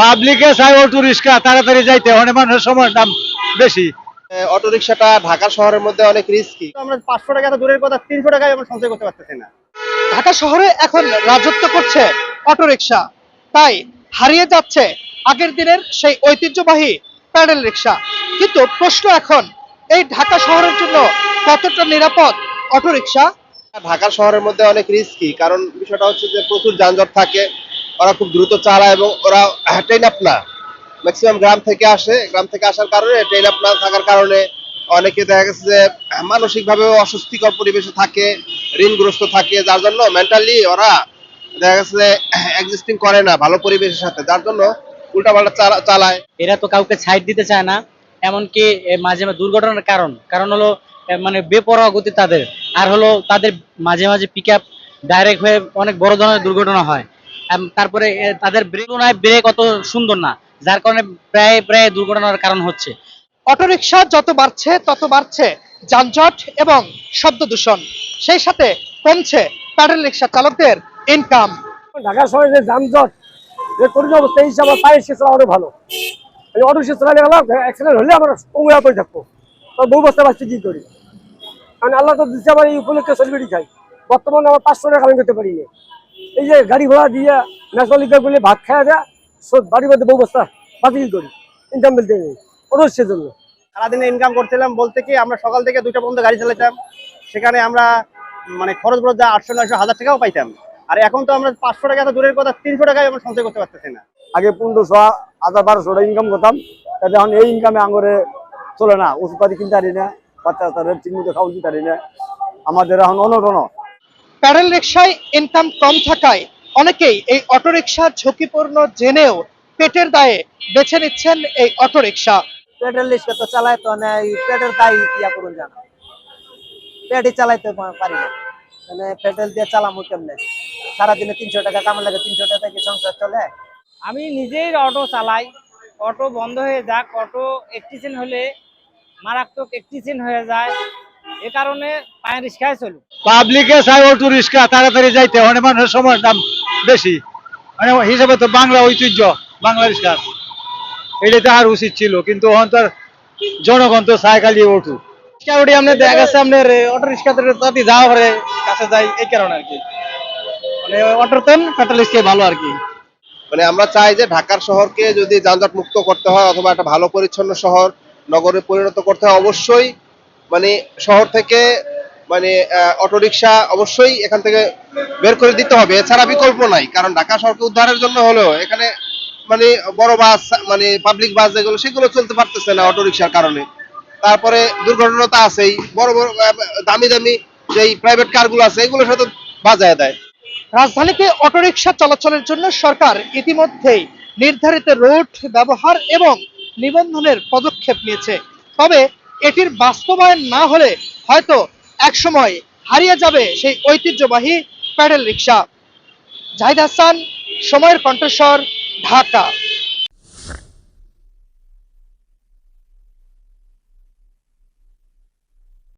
পাবলিকে চাই auto rickshaw তাড়াতাড়ি যাইতে অনেক মানুষের সময় দাম বেশি। অটো রিক্সাটা ঢাকা শহরের মধ্যে অনেক রিস্কি আমরা পাঁচশো টাকা দূরের কথা তিনশো টাকায় আমরা সঞ্চয় করতে পারতেছি না। ঢাকা শহরে এখন রাজত্ব করছে অটোরিকশা তাই হারিয়ে যাচ্ছে আগের দিনের সেই ঐতিহ্যবাহী প্যাডেল রিক্সা। কিন্তু প্রশ্ন এখন এই ঢাকা শহরের জন্য কতটা নিরাপদ অটোরিকশা ঢাকা শহরের মধ্যে অনেক রিস্কি কারণ বিষয়টা হচ্ছে যে প্রচুর যানজট থাকে ওরা খুব দ্রুত চালায় এবং ওরা ট্রেন আপ না। ম্যাক্সিমাম গ্রাম থেকে আসে। গ্রাম থেকে আসার কারণে ট্রেন আপ না থাকার কারণে অনেকে দেখা গেছে যে মানসিকভাবেও অস্বস্তিকর পরিবেশে থাকে, ঋণগ্রস্ত থাকে, যার জন্য মেন্টালি ওরা দেখা গেছে যে এক্সিস্টিং করে না ভালো পরিবেশের সাথে, যার জন্য উল্টাপাল্টা চালা- চালায়। এরা তো কাউকে সাইড দিতে চায় না, এমনকি মাঝে মাঝে দুর্ঘটনার কারণ। কারণ হলো মানে বেপরোয়া গতি তাদের। আর হলো, তাদের মাঝে মাঝে পিক আপ ডাইরেক্ট হয়ে অনেক বড় ধরনের দুর্ঘটনা হয়। তারপরে তাদের ব্রেক ব্রেক অত সুন্দর না যার কারণে প্রায় প্রায় দুর্ঘটনার কারণ হচ্ছে। অটোরিকশা যত বাড়ছে তত বাড়ছে যানজট এবং শব্দ দূষণ। সেই সাথে কমছে প্যাডেল রিক্সা চালকদের ইনকাম ঢাকা শহরে যে যানজট যে অবস্থা এই হিসাবে পায়ে রিক্সা চালা অনেক ভালো। আমি অটো রিক্সা চালালে গেলাম অ্যাক্সিডেন্ট হলে আমার উঙ্গা পড়ে থাকব। তো বউ বস্তা বাঁচতে কি করি? কারণ আল্লাহ তো দিচ্ছে আমার এই উপলক্ষে সেলিব্রিটি খাই বর্তমানে আমার পাঁচশো টাকা করতে পারি না। এই যে গাড়ি ঘোড়া দিয়ে ন্যাশনাল লিগার করলে ভাত খাওয়া দেয় সব বাড়ির মধ্যে বউ বস্তা বাঁচতে করি ইনকাম মিলতে নেই অটো রিক্সার জন্য সারাদিনে ইনকাম করছিলাম বলতে কি আমরা সকাল থেকে দুইটা পর্যন্ত গাড়ি চালাতাম সেখানে আমরা মানে খরচ বরচ যা আটশো নয়শো হাজার টাকাও পাইতাম। আর এখন তো আমরা পাঁচশো টাকা তো দূরের কথা তিনশো টাকায় আমরা সঞ্চয় করতে পারতেছি না। আগে পনেরোশো হাজার বারোশো টাকা ইনকাম করতাম তাতে এখন এই ইনকামে আঙরে চলে না ওষুধপাতি কিনতে পারি না বাচ্চা তাদের ঠিক মতো খাওয়া দিতে পারি না। আমাদের এখন অনটন। প্যাডেল রিক্সায় ইনকাম কম থাকায় অনেকেই এই অটোরিকশা ঝুঁকিপূর্ণ জেনেও পেটের দায়ে বেছে নিচ্ছেন এই অটোরিকশা। পেট্রোল রিক্সা তো চালাইতো না এই পেট্রোল তাই ইয়া করুন জানা। পেটে চালাইতে পারি না। মানে পেট্রোল দিয়ে চালামু কেমনে? সারাদিনে তিনশো টাকা কামে লাগে তিনশো টাকা কি সংসার চলে। আমি নিজেই অটো চালাই। অটো বন্ধ হয়ে যাক অটো একটি একটিসেন হলে মারাত্মক একটি একটিসেন হয়ে যায়। এ কারণে পায়ের রিক্সায় চলি পাবলিকে চাই অটো রিক্সা তাড়াতাড়ি যাইতে অনেক মানুষের সময় দাম বেশি। মানে হিসাবে তো বাংলা ঐতিহ্য বাংলা রিক্সা। এটাই তো আর উচিত ছিল কিন্তু জনগণ তো খালি অটো। সিকিউরিটি আপনি দেখা গেছে আপনার অটো রিক্সাতে তাতে যাওয়া পরে কাছে যাই এই কারণে আর কি। মানে অটোতেন পেট্রোল রিক্সায় ভালো আর কি। মানে আমরা চাই যে ঢাকার শহরকে যদি যানজট মুক্ত করতে হয় অথবা একটা ভালো পরিচ্ছন্ন শহর নগরে পরিণত করতে হয় অবশ্যই মানে শহর থেকে মানে অটোরিকশা অবশ্যই এখান থেকে বের করে দিতে হবে। এছাড়া বিকল্প নাই, কারণ ঢাকা শহরকে উদ্ধারের জন্য হলেও এখানে মানে বড় বাস মানে পাবলিক বাস যেগুলো সেগুলো চলতে পারতেছে না অটোরিকশার কারণে। তারপরে দুর্ঘটনা তো আছেই, বড় বড় দামি দামি যেই প্রাইভেট কারগুলো আছে, এগুলোর সাথে বাজায় দেয়। রাজধানীতে অটোরিকশা চলাচলের জন্য সরকার ইতিমধ্যেই নির্ধারিত রুট ব্যবহার এবং নিবন্ধনের পদক্ষেপ নিয়েছে। তবে এটির বাস্তবায়ন না হলে হয়তো একসময় হারিয়ে যাবে সেই ঐতিহ্যবাহী প্যাডেল রিক্সা জাহিদ হাসান, সময়ের কণ্ঠস্বর, ঢাকা।